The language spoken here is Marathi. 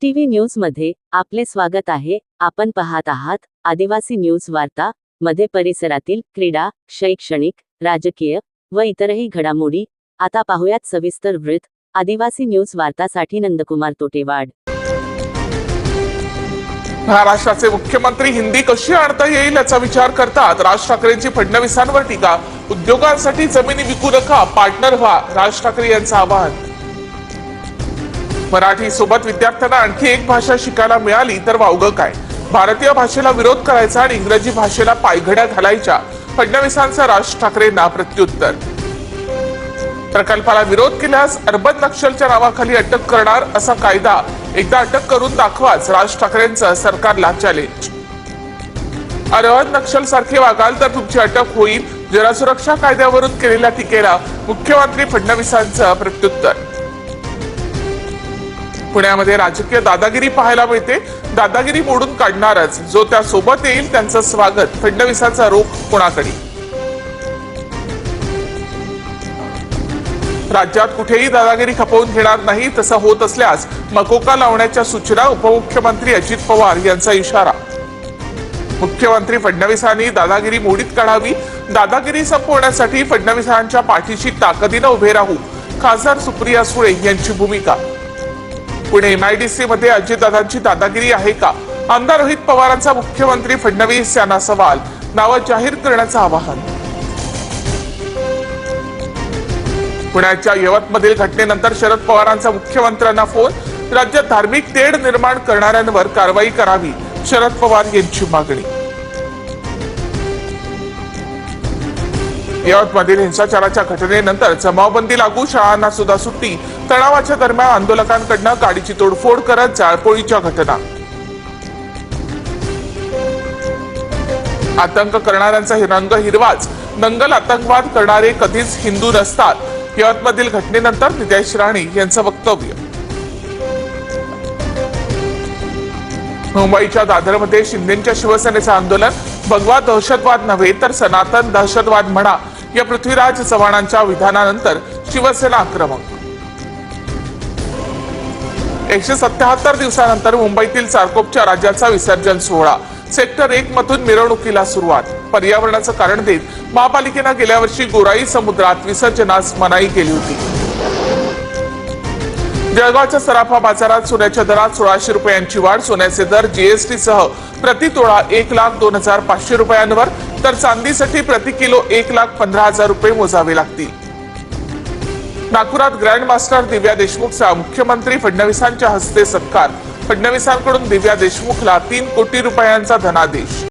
टीव्ही न्यूजमध्ये आपले स्वागत आहे. आपण पाहत आहात आदिवासी न्यूज वार्ता मध्ये परिसरातील क्रीडा शैक्षणिक राजकीय व इतरही घडामोडी. आता पाहुयात सविस्तर वृत्त. आदिवासी न्यूज वार्तासाठी नंदकुमार तोटेवाड. महाराष्ट्राचे मुख्यमंत्री हिंदी कशी आणता येईल याचा विचार करतात. राज ठाकरेंची फडणवीसांवर टीका. उद्योगांसाठी जमिनी विकू नका पार्टनर व्हा. राज ठाकरे यांचं आवाहन. मराठी सोबत विद्यार्थ्यांना आणखी एक भाषा शिकायला मिळाली तर वावगं काय? भारतीय भाषेला विरोध करायचा आणि इंग्रजी भाषेला पायघड्या घालायच्या फडणवीसांचं राज ठाकरेंना प्रत्युत्तर प्रकल्पाला विरोध केल्यास अर्बन नक्षलच्या नावाखाली अटक करणार असा कायदा एकदा अटक करून दाखवाच राज ठाकरेंचं सरकारला चॅलेंज अर्बन नक्षल सारखे वागाल तर तुमची अटक होईल. जनसुरक्षा कायद्यावरून केलेल्या टीकेला मुख्यमंत्री फडणवीसांचं प्रत्युत्तर. पुण्यामध्ये राजकीय दादागिरी पाहायला मिळते. दादागिरी मोडून काढणारच. जो त्या सोबत येईल त्यांचं स्वागत. फडणवीसांचा रोख कोणाकडे? राज्यात कुठेही दादागिरी खपवून घेणार नाही तसं होत असल्यास मकोका लावण्याच्या सूचना उपमुख्यमंत्री अजित पवार यांचा इशारा. मुख्यमंत्री फडणवीसांनी दादागिरी मोडीत काढावी. दादागिरी संपवण्यासाठी फडणवीसांच्या पाठीशी ताकदीनं उभे राहू. खासदार सुप्रिया सुळे यांची भूमिका. पुणे एमआयडीसी मध्ये अजितदादांची दादागिरी आहे का? आमदार रोहित पवारांचा मुख्यमंत्री फडणवीस यांना सवाल. नावं जाहीर करण्याचं आवाहन. पुण्याच्या यवतमधील घटनेनंतर शरद पवारांचा मुख्यमंत्र्यांना फोन. राज्यात धार्मिक तेढ निर्माण करणाऱ्यांवर कारवाई करावी शरद पवार यांची मागणी. यवतमधील हिंसाचाराच्या घटनेनंतर जमावबंदी लागू शाळांना सुद्धा सुट्टी. तणावाच्या दरम्यान आंदोलकांकडनं गाडीची तोडफोड करत जाळपोळीच्या घटना. आतंक करणाऱ्यांचा रंग हिरवाच. दंगल आतंकवाद करणारे कधीच हिंदू नसतात. यवतमधील घटनेनंतर नितेश राणे यांचं वक्तव्य. मुंबईच्या दादरमध्ये शिंदेच्या शिवसेनेचं आंदोलन. भगवा दहशतवाद नव्हे तर सनातन दहशतवाद म्हणा. या पृथ्वीराज चव्हाणांच्या विधानानंतर शिवसेना आक्रमक. एकशे सत्याहत्तर दिवसानंतर मुंबईतील चारकोपच्या राज्याचा विसर्जन सोहळा. सेक्टर एक मधून मिरवणुकीला सुरुवात. पर्यावरणाचं कारण देत महापालिकेनं गेल्या वर्षी गोराई समुद्रात विसर्जनास मनाई केली होती. जळगावच्या सराफा बाजारात सोन्याच्या दरात सोळाशे रुपयांची वाढ सोन्याचे दर जीएसटी सह प्रति तोळा एक लाख दोन हजार पाचशे रुपयांवर तर चांदीसाठी प्रति किलो एक लाख पंधरा हजार रुपये मोजावे लागतील. नागपुरात ग्रँड मास्टर दिव्या देशमुखचा मुख्यमंत्री फडणवीसांच्या हस्ते सत्कार. फडणवीसांकडून दिव्या देशमुखला तीन कोटी रुपयांचा धनादेश.